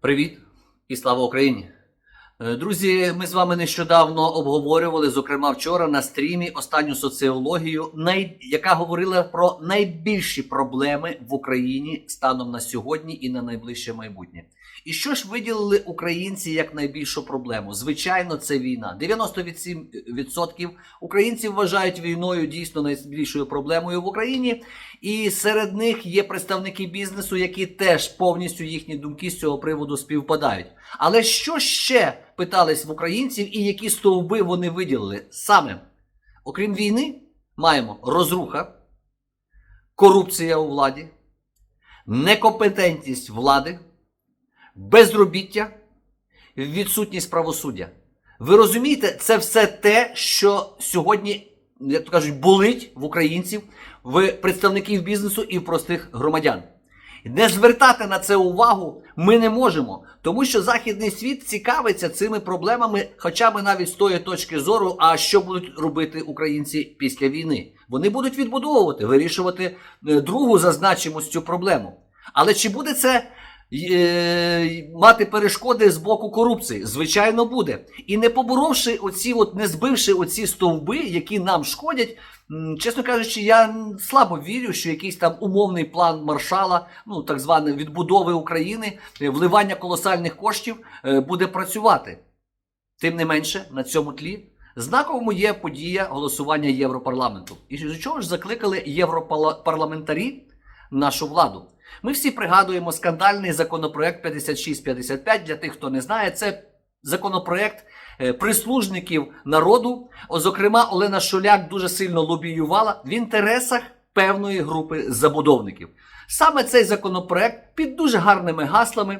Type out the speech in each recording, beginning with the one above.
Привіт і слава Україні! Е, Друзі, ми з вами нещодавно обговорювали, зокрема вчора на стрімі останню соціологію, яка говорила про найбільші проблеми в Україні станом на сьогодні і на найближче майбутнє. І що ж виділили українці як найбільшу проблему? Звичайно, це війна. 98% українців вважають війною дійсно найбільшою проблемою в Україні. І серед них є представники бізнесу, які теж повністю їхні думки з цього приводу співпадають. Але що ще питались в українців і які стовби вони виділили? Саме, окрім війни, маємо розруха, корупція у владі, некомпетентність влади, безробіття, відсутність правосуддя. Ви розумієте, це все те, що сьогодні, як то кажуть, болить в українців, в представників бізнесу і в простих громадян. Не звертати на це увагу ми не можемо, тому що західний світ цікавиться цими проблемами, хоча б навіть з тої точки зору, а що будуть робити українці після війни. Вони будуть відбудовувати, вирішувати е, другу зазначимость цю проблему. Але чи буде це мати перешкоди з боку корупції? Звичайно, буде. І не поборовши оці, от не збивши оці стовби, які нам шкодять. Чесно кажучи, я слабо вірю, що якийсь там умовний план маршала, ну так званий відбудови України, е, вливання колосальних коштів е, буде працювати. Тим не менше, на цьому тлі знаковому є подія голосування Європарламенту. І до чого ж закликали європарламентарі нашу владу? Ми всі пригадуємо скандальний законопроект 5655. Для тих, хто не знає, це законопроект е, прислужників народу. Зокрема, Олена Шуляк дуже сильно лобіювала в інтересах певної групи забудовників. Саме цей законопроект під дуже гарними гаслами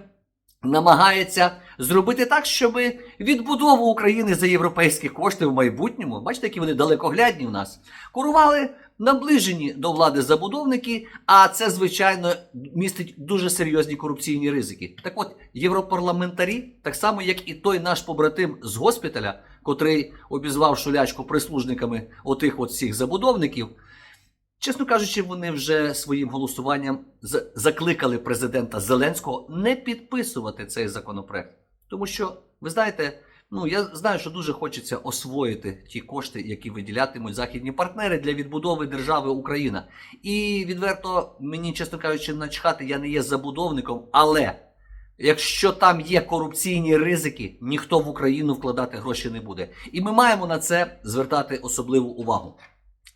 намагається зробити так, щоб відбудову України за європейські кошти в майбутньому, бачите, які вони далекоглядні у нас, курували наближені до влади забудовники, а це, звичайно, містить дуже серйозні корупційні ризики. Так от, європарламентарі, так само як і той наш побратим з госпіталя, котрий обізвав шулячку прислужниками отих от всіх забудовників. Чесно кажучи, вони вже своїм голосуванням закликали президента Зеленського не підписувати цей законопроект. Тому що, ви знаєте, ну я знаю, що дуже хочеться освоїти ті кошти, які виділятимуть західні партнери для відбудови держави Україна. І відверто мені, чесно кажучи, начхати, я не є забудовником, але якщо там є корупційні ризики, ніхто в Україну вкладати гроші не буде. І ми маємо на це звертати особливу увагу.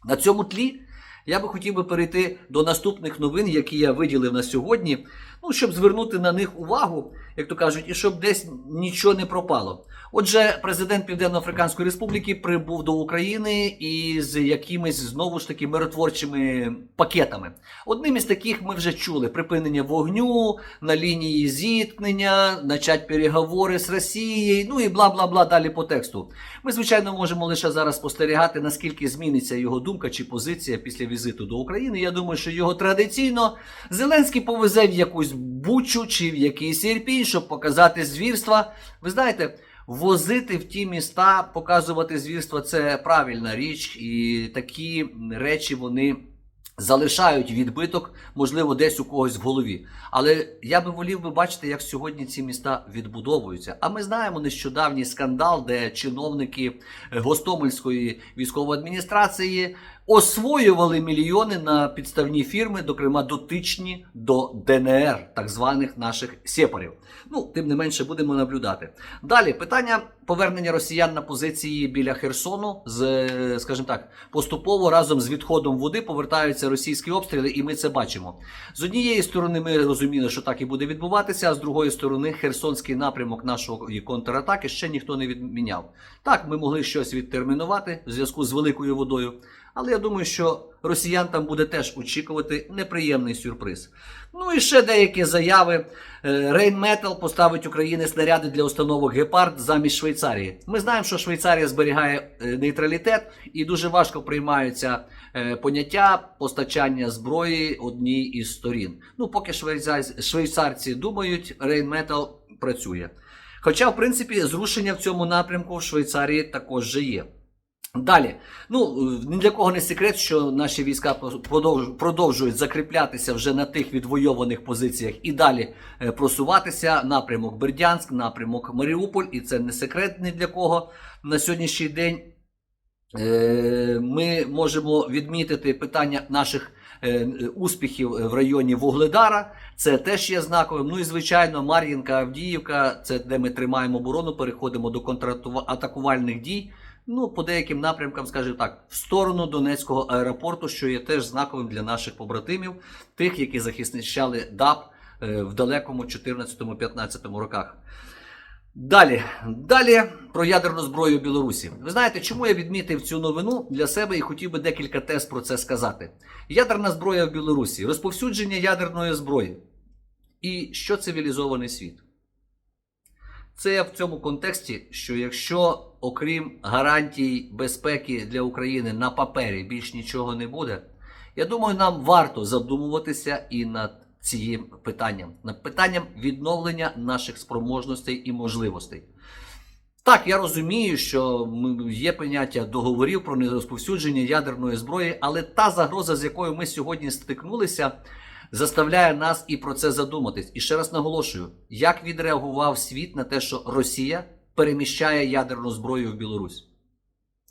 На цьому тлі я би хотів би перейти до наступних новин, які я виділив на сьогодні, ну, щоб звернути на них увагу, як то кажуть, і щоб десь нічого не пропало. Отже, президент Південно-Африканської Республіки прибув до України із якимись знову ж таки миротворчими пакетами. Одним із таких ми вже чули припинення вогню на лінії зіткнення, начать переговори з Росією, ну і бла бла бла далі по тексту. Ми, звичайно, можемо лише зараз спостерігати, наскільки зміниться його думка чи позиція після візиту до України. Я думаю, що його традиційно Зеленський повезе в якусь бучу чи в якийсь ірпінь, щоб показати звірства. Ви знаєте. Возити в ті міста, показувати звірства це правильна річ, і такі речі вони залишають відбиток, можливо, десь у когось в голові. Але я би волів би бачити, як сьогодні ці міста відбудовуються. А ми знаємо нещодавній скандал, де чиновники Гостомельської військової адміністрації освоювали мільйони на підставні фірми, зокрема дотичні до ДНР, так званих наших сепарів. Ну, тим не менше, будемо наблюдати. Далі питання повернення росіян на позиції біля Херсону. З, е, скажімо так, поступово разом з відходом води повертаються російські обстріли, і ми це бачимо. З однієї сторони, ми розуміли, що так і буде відбуватися, а з другої сторони, херсонський напрямок нашої контратаки ще ніхто не відміняв. Так, ми могли щось відтермінувати в зв'язку з великою водою. Але я думаю, що росіян там буде теж очікувати неприємний сюрприз. Ну і ще деякі заяви. Рейнметал поставить Україні снаряди для установок гепард замість Швейцарії. Ми знаємо, що Швейцарія зберігає е, нейтралітет і дуже важко приймаються е, поняття постачання зброї одній із сторін. Ну, поки швейцарці думають, Рейнметал працює. Хоча, в принципі, зрушення в цьому напрямку в Швейцарії також же є. Далі, ну ні для кого не секрет, що наші війська продовж- продовжують закріплятися вже на тих відвойованих позиціях і далі е, просуватися. Напрямок Бердянськ, напрямок Маріуполь, і це не секрет ні для кого на сьогоднішній день. Е, Ми можемо відмітити питання наших е, успіхів в районі Вугледара. Це теж є знаковим. Ну і звичайно, Мар'їнка, Авдіївка, це де ми тримаємо оборону, переходимо до контратакувальних дій. Ну, по деяким напрямкам, скажімо так, в сторону Донецького аеропорту, що є теж знаковим для наших побратимів, тих, які захищали ДАП е, в далекому 14-15 роках. Далі, далі про ядерну зброю Білорусі. Ви знаєте, чому я відмітив цю новину для себе і хотів би декілька тез про це сказати. Ядерна зброя в Білорусі, розповсюдження ядерної зброї. І що цивілізований світ? Це в цьому контексті, що якщо, окрім гарантій безпеки для України на папері більш нічого не буде, я думаю, нам варто задумуватися і над цим питанням, над питанням відновлення наших спроможностей і можливостей. Так, я розумію, що є поняття договорів про нерозповсюдження ядерної зброї, але та загроза, з якою ми сьогодні стикнулися, заставляє нас і про це задуматись. І ще раз наголошую, як відреагував світ на те, що Росія переміщає ядерну зброю в Білорусь.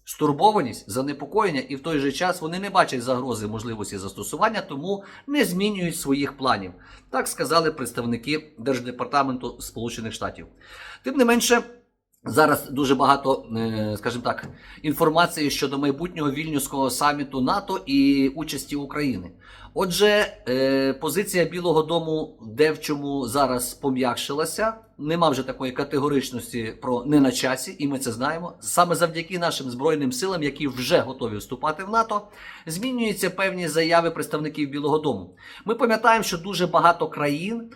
Стурбованість, занепокоєння, і в той же час вони не бачать загрози можливості застосування, тому не змінюють своїх планів. Так сказали представники Держдепартаменту Сполучених Штатів. Тим не менше, зараз дуже багато, е, скажімо так, інформації щодо майбутнього вільнюського саміту НАТО і участі України. Отже, е, позиція Білого Дому де в чому зараз пом'якшилася. Нема вже такої категоричності про не на часі, і ми це знаємо. Саме завдяки нашим збройним силам, які вже готові вступати в НАТО, змінюються певні заяви представників Білого Дому. Ми пам'ятаємо, що дуже багато країн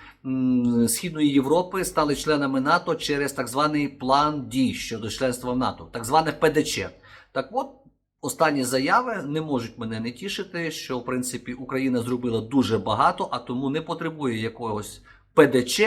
Східної Європи стали членами НАТО через так званий план дій щодо членства в НАТО, так зване ПДЧ. Так от. Останні заяви не можуть мене не тішити, що в принципі Україна зробила дуже багато, а тому не потребує якогось ПДЧ,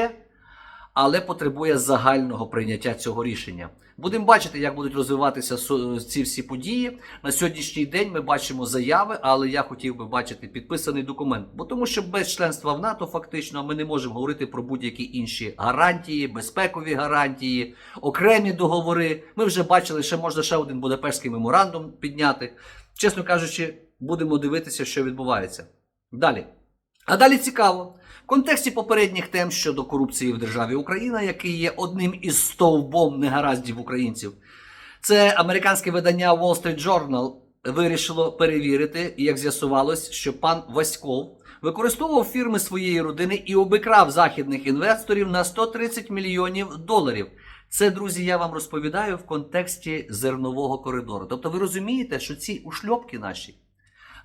але потребує загального прийняття цього рішення. Будемо бачити, як будуть розвиватися ці всі події. На сьогоднішній день ми бачимо заяви, але я хотів би бачити підписаний документ. Бо тому, що без членства в НАТО фактично ми не можемо говорити про будь-які інші гарантії, безпекові гарантії, окремі договори. Ми вже бачили, що можна ще один Будапештський меморандум підняти. Чесно кажучи, будемо дивитися, що відбувається. Далі. А далі цікаво. Контексті попередніх тем щодо корупції в державі Україна, який є одним із стовбом негараздів українців, це американське видання Wall Street Journal вирішило перевірити, і як з'ясувалось, що пан Васьков використовував фірми своєї родини і обікрав західних інвесторів на 130 мільйонів доларів. Це, друзі, я вам розповідаю в контексті зернового коридору. Тобто ви розумієте, що ці ушльопки наші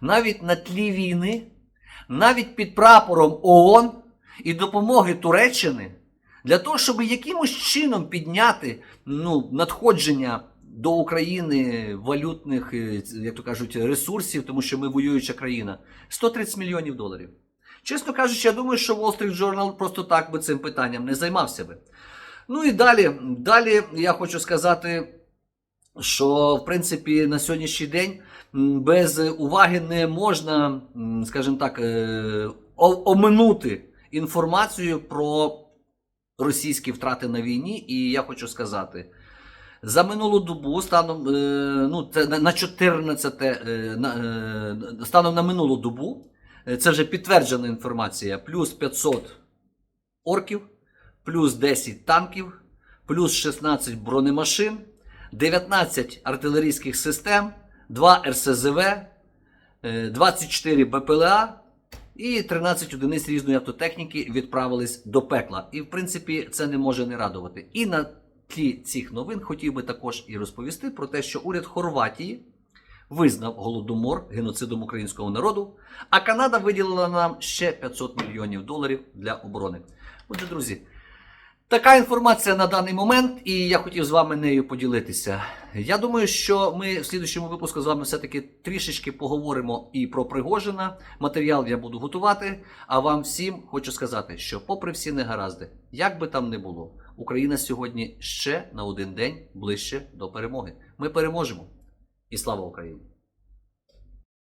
навіть на тлі війни, навіть під прапором ООН і допомоги Туреччини для того, щоб якимось чином підняти ну, надходження до України валютних, е, як то кажуть, ресурсів, тому що ми воююча країна, 130 мільйонів доларів. Чесно кажучи, я думаю, що Wall Street Journal просто так би цим питанням не займався би. Ну і далі, далі я хочу сказати, що в принципі на сьогоднішній день без уваги не можна, скажімо так, е, оминути інформацію про російські втрати на війні. І я хочу сказати. За минулу добу станом е, ну, на- на 14 е, на, е, станом на минулу добу, е, це вже підтверджена інформація, плюс 500 орків, плюс 10 танків, плюс 16 бронемашин, 19 артилерійських систем, 2 РСЗВ, е, 24 БПЛА і 13 одиниць різної автотехніки відправились до пекла. І в принципі це не може не радувати. І на тлі цих новин хотів би також і розповісти про те, що уряд Хорватії визнав голодомор геноцидом українського народу, а Канада виділила нам ще 500 мільйонів доларів для оборони. Отже, друзі, така інформація на даний момент, і я хотів з вами нею поділитися. Я думаю, що ми в слідчому випуску з вами все-таки трішечки поговоримо і про Пригожина. Матеріал я буду готувати. А вам всім хочу сказати, що, попри всі негаразди, як би там не було, Україна сьогодні ще на один день ближче до перемоги. Ми переможемо. І слава Україні!